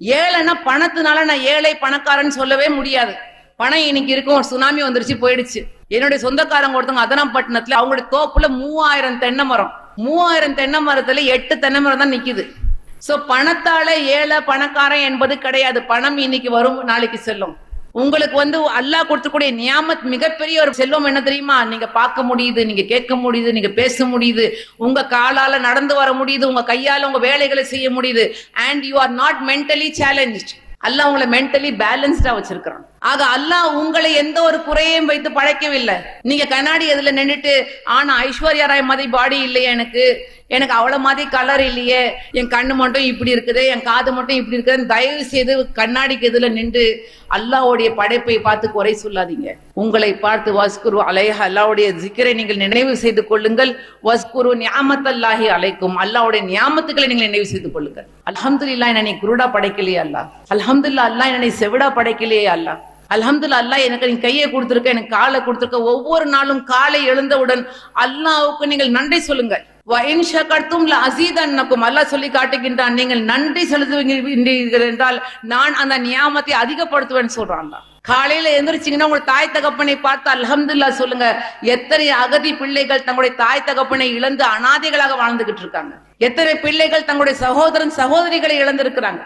ஏழைன்னா பணத்தினால நான் ஏழை பணக்காரன் சொல்லவே முடியாது. பணம் இன்னைக்கு இருக்கும் ஒரு சுனாமி வந்துருச்சு போயிடுச்சு. என்னுடைய சொந்தக்காரங்க ஒருத்தவங்க அதனப்பட்டினத்துல அவங்களுடைய தோப்புல மூவாயிரம் தென்னை மரம். மூவாயிரம் தென்னை மரத்துல எட்டு தென்னை மரம் தான் நிக்குது. சோ பணத்தால ஏழை பணக்காரன் என்பது கிடையாது. பணம் இன்னைக்கு வரும் நாளைக்கு செல்லும். உங்களுக்கு வந்து அல்லாஹ் கொடுத்தக்கூடிய நியாமத் மிகப்பெரிய ஒரு செல்வம் என்ன தெரியுமா? நீங்க பார்க்க முடியுது நீங்க கேட்க முடியுது நீங்க பேச முடியுது உங்க காலால நடந்து வர முடியுது உங்க கையால உங்க வேலைகளை செய்ய முடியுது and you are not mentally challenge அல்லாஹ் உங்களை மென்டலி பேலன்ஸ்டா வச்சிருக்கிறான். ஆக அல்லாஹ் உங்களை எந்த ஒரு குறையையும் வைத்து படைக்கவில்லை. நீங்க கண்ணாடி எதுல நின்னுட்டு ஆனா ஐஸ்வர்யா ராய் மாதிரி பாடி இல்லையே எனக்கு. எனக்கு அவ்வளவு மாதிரி கலர் இல்லையே. என் கண்ணு மட்டும் இப்படி இருக்குது என் காது மட்டும் இப்படி இருக்குது. தயவு செய்து கண்ணாடிக்கு இதுல நின்று அல்லாவுடைய படைப்பை பார்த்து குறை சொல்லாதீங்க. உங்களை பார்த்து வஸ்குரு அலைஹ அல்லாவுடைய ஜிக்கரை நீங்கள் நினைவு செய்து கொள்ளுங்கள். வஸ்குரு நியாமத்தல்லாஹி அழைக்கும் அல்லாவுடைய நியாமத்துக்களை நீங்கள் நினைவு செய்து கொள்ளுங்கள். அலமதுல்லா என்னை குருடா படைக்கலையே அல்லாஹ். அலமதுல்லா அல்லாஹ் என்னை செவிடா படைக்கலையே அல்லாஹ். அலமதுல்லா அல்லாஹ் எனக்கு நீ கையை கொடுத்திருக்க எனக்கு காலை கொடுத்திருக்க ஒவ்வொரு நாளும் காலை எழுந்தவுடன் அல்லாவுக்கு நீங்கள் நன்றி சொல்லுங்கள். வஇன் ஷகர்தும் சொல்லி காட்டுகின்றான் நீங்கள் நன்றி செலுத்துவீர்கள் என்றால் நான் அந்த நியாமத்தை அதிகப்படுத்துவேன் சொல்றான் காலையில எந்திரிச்சிங்கன்னா உங்க தாய் தகப்பனை பார்த்து அலமதுல்லா சொல்லுங்க. எத்தனை அகதி பிள்ளைகள் தங்களுடைய தாய் தகப்பனை இழந்து அனாதைகளாக வாழ்ந்துகிட்டு இருக்காங்க. எத்தனை பிள்ளைகள் தங்களுடைய சகோதரன் சகோதரிகளை இழந்திருக்கிறாங்க.